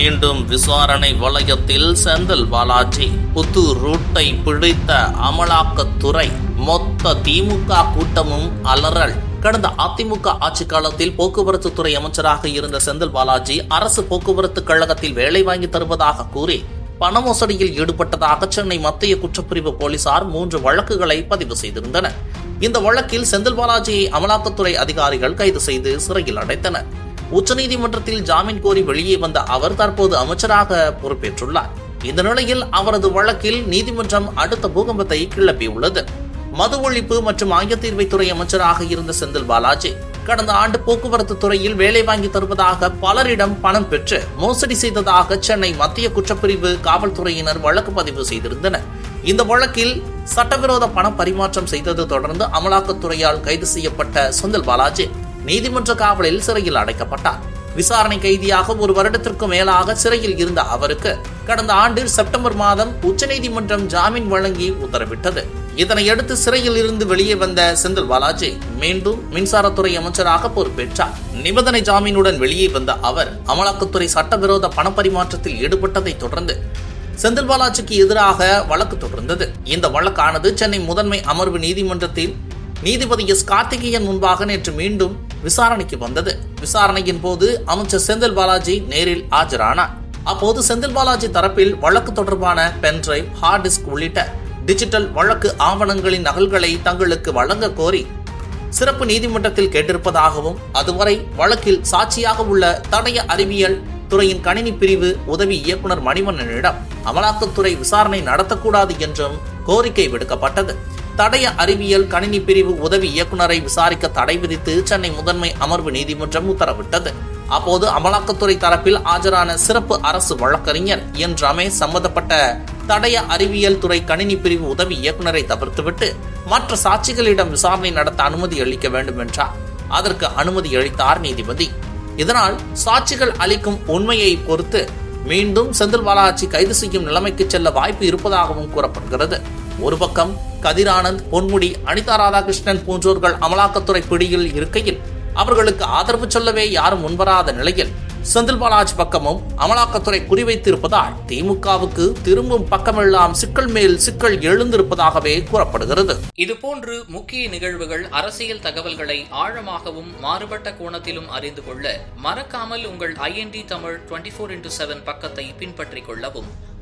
மீண்டும் விசாரணை வளையத்தில் செந்தில் பாலாஜி. புது ரூட்டை பிடித்த அமலாக்கத்துறை மொத்த திமுக கூட்டமும் அலறல். கடந்த அதிமுக ஆட்சி காலத்தில் போக்குவரத்து துறை அமைச்சராக இருந்த செந்தில் பாலாஜி அரசு போக்குவரத்து கழகத்தில் வேலை வாங்கி தருவதாக கூறி பண மோசடியில் ஈடுபட்டதாக சென்னை மத்திய குற்றப்பிரிவு போலீசார் மூன்று வழக்குகளை பதிவு செய்திருந்தனர். இந்த வழக்கில் செந்தில் பாலாஜியை அமலாக்கத்துறை அதிகாரிகள் கைது செய்து சிறையில் அடைத்தனர். உச்சநீதிமன்றத்தில் ஜாமீன் கோரி வெளியே வந்த அவர் தற்போது அமைச்சராக பொறுப்பேற்றுள்ளார். இந்த நிலையில் அவரது வழக்கில் நீதிமன்றம் அடுத்த பூகம்பத்தை கிளப்பியுள்ளது. மது ஒழிப்பு மற்றும் ஆயத்தீர்வைத்துறை அமைச்சராக இருந்த செந்தில் பாலாஜி கடந்த ஆண்டு போக்குவரத்து துறையில் வேலை வாங்கி தருவதாக பலரிடம் பணம் பெற்று மோசடி செய்ததாக சென்னை மத்திய குற்றப்பிரிவு காவல்துறையினர் வழக்கு பதிவு செய்திருந்தனர். இந்த வழக்கில் சட்டவிரோத பண பரிமாற்றம் செய்தது தொடர்ந்து அமலாக்கத்துறையால் கைது செய்யப்பட்ட செந்தில் பாலாஜி நீதிமன்ற காவலில் சிறையில் அடைக்கப்பட்டார். விசாரணை கைதியாக ஒரு வருடத்திற்கு மேலாக சிறையில் இருந்த அவருக்கு கடந்த ஆண்டு செப்டம்பர் மாதம் உச்சநீதிமன்றம் ஜாமீன் வழங்கி உத்தரவிட்டது. இதனையடுத்து சிறையில் இருந்து வெளியே வந்த செந்தில் பாலாஜி மீண்டும் மின்சாரத்துறை அமைச்சராக பொறுப்பேற்றார். நிபந்தனை ஜாமீனுடன் வெளியே வந்த அவர் அமலாக்கத்துறை சட்டவிரோத பணப்பரிமாற்றத்தில் ஈடுபட்டதை தொடர்ந்து செந்தில் பாலாஜிக்கு எதிராக வழக்கு தொடர்ந்தது. இந்த வழக்கானது சென்னை முதன்மை அமர்வு நீதிமன்றத்தில் நீதிபதி எஸ் கார்த்திகேயன் முன்பாக நேற்று மீண்டும் விசாரணைக்கு வந்தது. விசாரணையின் போது அமைச்சர் செந்தில் பாலாஜி நேரில் ஆஜரானார். அப்போது செந்தில் பாலாஜி தரப்பில் வழக்கு தொடர்பான பென்டிரைவ் ஹார்ட் டிஸ்க் உள்ளிட்ட டிஜிட்டல் வழக்கு ஆவணங்களின் நகல்களை தங்களுக்கு வழங்க கோரி சிறப்பு நீதிமன்றத்தில் கேட்டிருப்பதாகவும் அதுவரை வழக்கில் சாட்சியாக உள்ள தடய அறிவியல் துறையின் கணினி பிரிவு உதவி இயக்குனர் மணிவண்ணனிடம் அமலாக்கத்துறை விசாரணை நடத்தக்கூடாது என்றும் கோரிக்கை விடுக்கப்பட்டது. தடய அறிவியல் கணினி பிரிவு உதவி இயக்குனரை விசாரிக்க தடை விதித்து சென்னை முதன்மை அமர்வு நீதிமன்றம் உத்தரவிட்டது. அப்போது அமலாக்கத்துறை தரப்பில் ஆஜரான சிறப்பு அரசு வழக்கறிஞர் என் ரமேஷ் சம்பந்தப்பட்ட தடய அறிவியல் துறை கணினி பிரிவு உதவி இயக்குனரை தவிர்த்துவிட்டு மற்ற சாட்சிகளிடம் விசாரணை நடத்த அனுமதி அளிக்க வேண்டும் என்றார். அதற்கு அனுமதி அளித்தார் நீதிபதி. இதனால் சாட்சிகள் அளிக்கும் உண்மையை பொறுத்து மீண்டும் செந்தில் பாலாஜி கைது செய்யும் நிலைமைக்கு செல்ல வாய்ப்பு இருப்பதாகவும் கூறப்படுகிறது. ஒரு பக்கம் கதிரானந்த் பொன்முடி அனிதா ராதாகிருஷ்ணன் போன்றோர்கள் அமலாக்கத்துறை பிடியில் இருக்கையில் அவர்களுக்கு ஆதரவு சொல்லவே யாரும் முன்வராத நிலையில் செந்தில் பாலாஜ் பக்கமும் அமலாக்கத்துறை குறிவைத்திருப்பதால் திமுகவுக்கு திரும்பும் பக்கமெல்லாம் சிக்கல் மேல் சிக்கல் எழுந்திருப்பதாகவே கூறப்படுகிறது. இதுபோன்று முக்கிய நிகழ்வுகள் அரசியல் தகவல்களை ஆழமாகவும் மாறுபட்ட கோணத்திலும் அறிந்து கொள்ள மறக்காமல் உங்கள் IND Tamil twenty four into seven பக்கத்தை பின்பற்றிக் கொள்ளவும்.